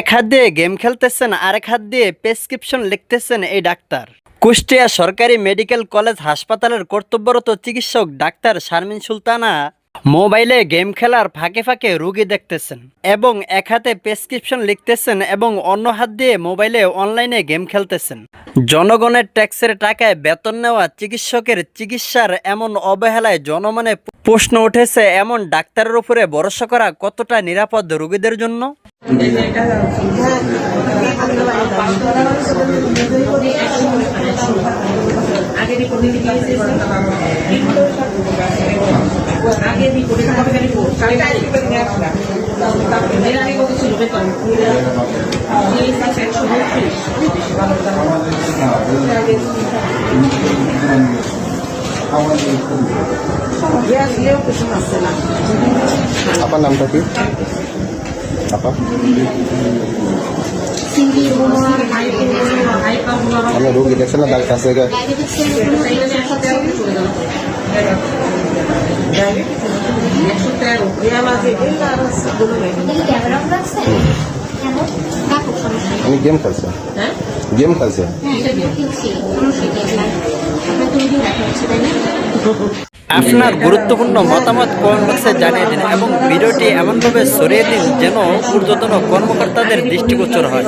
এক হাত দিয়ে গেম খেলতেছেন, আরেক হাত দিয়ে প্রেসক্রিপশন লিখতেছেন এই ডাক্তার। কুষ্টিয়া সরকারি মেডিকেল কলেজ হাসপাতালের কর্তব্যরত চিকিৎসক ডাক্তার শারমিন সুলতানা মোবাইলে গেম খেলার ফাঁকে ফাঁকে রুগী দেখতেছেন এবং এক হাতে প্রেসক্রিপশন লিখতেছেন এবং অন্য হাত দিয়ে মোবাইলে অনলাইনে গেম খেলতেছেন। জনগণের ট্যাক্সের টাকায় বেতন নেওয়া চিকিৎসকের চিকিৎসার এমন অবহেলায় জনমনে প্রশ্ন উঠেছে এমন ডাক্তারের উপরে ভরসা করা কতটা নিরাপদ রোগীদের জন্য? আপনার নামটা কি আপা আমি রোগী দেখছেন না তার কাছে। আমি গেম খেলছে হ্যাঁ গেম খেলছে হ্যাঁ আপনার গুরুত্বপূর্ণ মতামত কমেন্ট বক্সে জানিয়ে দিন এবং ভিডিওটি এমনভাবে সরিয়ে দিন যেন ঊর্ধ্বতন কর্মকর্তাদের দৃষ্টিগোচর হয়।